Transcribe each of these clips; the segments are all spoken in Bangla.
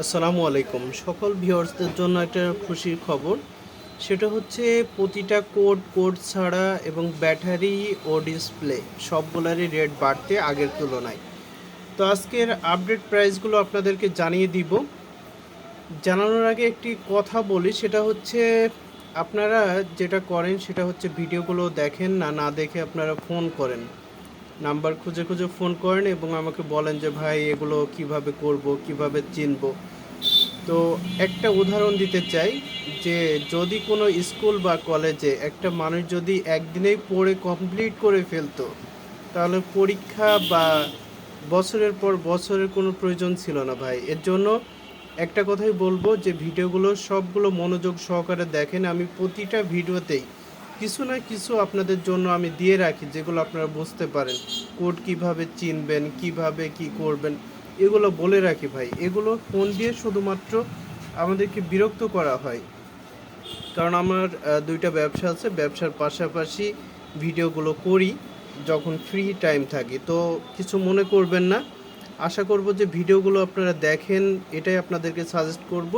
আসসালামু আলাইকুম। সকল ভিউয়ার্সদের জন্য একটা খুশির খবর। সেটা হচ্ছে প্রতিটা কোড কোড ছাড়া এবং ব্যাটারি ও ডিসপ্লে সবগুলারই রেট বাড়তে আগের তুলনায়। তো আজকের আপডেট প্রাইসগুলো আপনাদেরকে জানিয়ে দিব। জানানোর আগে একটি কথা বলি, সেটা হচ্ছে আপনারা যেটা করেন সেটা হচ্ছে ভিডিওগুলো দেখেন না না দেখে আপনারা ফোন করেন। নাম্বার খুঁজে খুঁজে ফোন করেন এবং আমাকে বলেন যে, ভাই, এগুলো কীভাবে করব, কীভাবে চিনব? তো একটা উদাহরণ দিতে চাই যে, যদি কোনো স্কুল বা কলেজে একটা মানুষ যদি একদিনেই পড়ে কমপ্লিট করে ফেলতো, তাহলে পরীক্ষা বা বছরের পর বছরের কোনো প্রয়োজন ছিল না, ভাই। এর জন্য একটা কথাই বলব যে, ভিডিওগুলো সবগুলো মনোযোগ সহকারে দেখেন। আমি প্রতিটা ভিডিওতেই কিছু না কিছু আপনাদের জন্য আমি দিয়ে রাখি, যেগুলো আপনারা বুঝতে পারেন। কোড কীভাবে চিনবেন, কীভাবে কি করবেন, এগুলো বলে রাখি ভাই। এগুলো ফোন দিয়ে শুধুমাত্র আমাদেরকে বিরক্ত করা হয়। কারণ আমার দুইটা ব্যবসা আছে, ব্যবসার পাশাপাশি ভিডিওগুলো করি যখন ফ্রি টাইম থাকি। তো কিছু মনে করবেন না। আশা করব যে ভিডিওগুলো আপনারা দেখেন, এটাই আপনাদেরকে সাজেস্ট করব।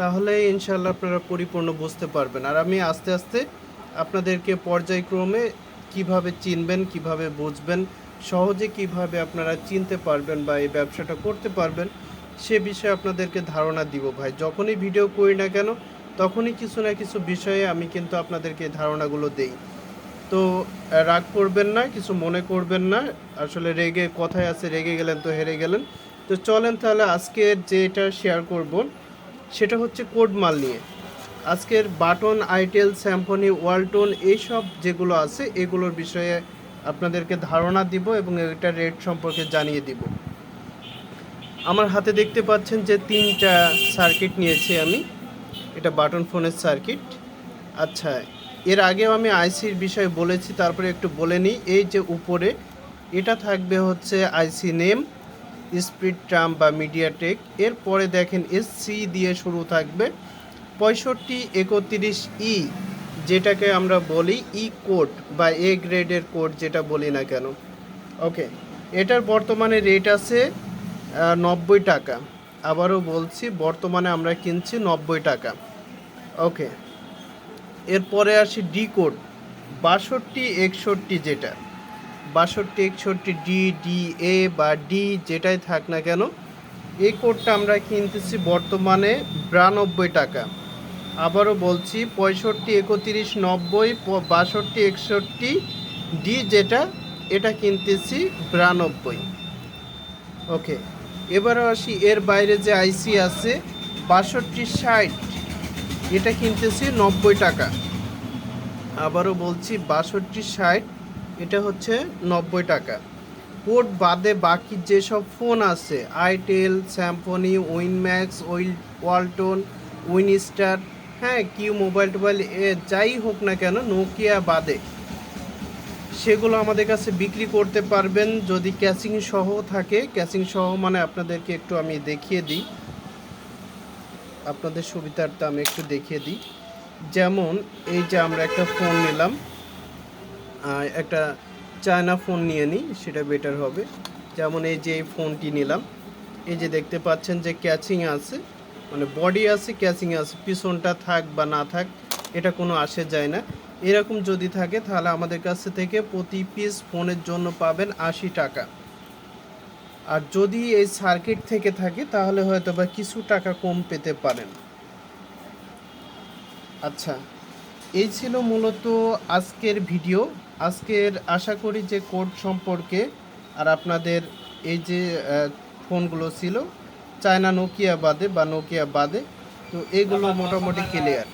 তাহলে ইনশাল্লাহ আপনারা পরিপূর্ণ বুঝতে পারবেন। আর আমি আস্তে আস্তে আপনাদেরকে পর্যায়ক্রমে কীভাবে চিনবেন, কীভাবে বুঝবেন, সহজে কীভাবে আপনারা চিনতে পারবেন বা এই ব্যবসাটা করতে পারবেন, সে বিষয়ে আপনাদেরকে ধারণা দিব ভাই। যখনই ভিডিও করি না কেন, তখনই কিছু না কিছু বিষয়ে আমি কিন্তু আপনাদেরকে ধারণাগুলো দেই। তো রাগ করবেন না, কিছু মনে করবেন না। আসলে রেগে, কথায় আছে, রেগে গেলেন তো হেরে গেলেন। তো চলেন তাহলে আজকের যেটা শেয়ার করব, সেটা হচ্ছে কোড মাল নিয়ে। আজকের বাটন, আইটেল স্যাম্পনি ওয়ালটন এইসব যেগুলো আছে, এগুলোর বিষয়ে আপনাদেরকে ধারণা দিব এবং এটা রেট সম্পর্কে জানিয়ে দিব। আমার হাতে দেখতে পাচ্ছেন যে তিনটা সার্কিট নিয়েছি আমি। এটা বাটন ফোনের সার্কিট। আচ্ছা এর আগেও আমি আইসির বিষয়ে বলেছি, তারপরে একটু বলে নিই। এই যে উপরে, এটা থাকবে হচ্ছে আইসি নেম, স্পিড ট্রাম বা মিডিয়াটেক। এরপরে দেখেন এসসি দিয়ে শুরু থাকবে। পঁয়ষট্টি একত্রিশ ই, যেটাকে আমরা বলি ই কোড বা এ গ্রেডের কোড যেটা বলি না কেন? ওকে এটার বর্তমানে রেট আছে নব্বই টাকা। আবারও বলছি, বর্তমানে আমরা কিনছি নব্বই টাকা। ওকে এরপরে আসি ডি কোড বাষট্টি একষট্টি যেটা। বাষট্টি একষট্টি ডি ডি এ বা ডি যেটাই থাক না কেন, এই কোডটা আমরা কিনতেছি বর্তমানে বিরানব্বই টাকা। আবারও বলছি, পঁয়ষট্টি, একত্রিশ, নব্বই বাষট্টি, একষট্টি ডি যেটা, এটা কিনতেছি বিরানব্বই। ওকে, এবারও আসি, এর বাইরে যে আইসি আছে, বাষট্টি, ষাট, এটা কিনতেছি নব্বই টাকা। আবারও বলছি, বাষট্টি, ষাট, এটা হচ্ছে নব্বই টাকা। কোড বাদে বাকি যেসব ফোন আছে আইটেল স্যাম্পনি উইনম্যাক্স উইল ওয়ালটন উইনস্টার হ্যাঁ কিউ মোবাইল টোবাইল যাই হোক না কেন নোকিয়া বাদে। সেগুলো আমাদের কাছে বিক্রি করতে পারবেন যদি ক্যাচিং সহ থাকে। ক্যাচিং সহ মানে আপনাদেরকে একটু আমি দেখিয়ে দিই। আপনাদের সুবিধার্থে আমি একটু দেখিয়ে দিই। যেমন, এই যে আমরা একটা ফোন নিলাম একটা চায়না ফোন নিয়ে নিই, সেটা বেটার হবে। যেমন এই যে এই ফোনটি নিলাম, এই যে দেখতে পাচ্ছেন যে ক্যাচিং আছে। মানে বডি আছে ক্যাচিং আছে, পিছনটা থাক বা না থাক, এটা কোনো আসে যায় না। এরকম যদি থাকে, তাহলে আমাদের কাছে থেকে প্রতি পিস ফোনের জন্য পাবেন আশি টাকা। আর যদি এই সার্কিট থেকে থাকে, তাহলে হয়তো বা কিছু টাকা কম পেতে পারেন। আচ্ছা এই ছিল মূলত আজকের ভিডিও আজকের আশা করি যে কোড সম্পর্কে আর আপনাদের এই যে ফোনগুলো ছিল চায়না নোকিয়া বাদে বা নোকিয়া বাদে তো এগুলো মোটামুটি ক্লিয়ার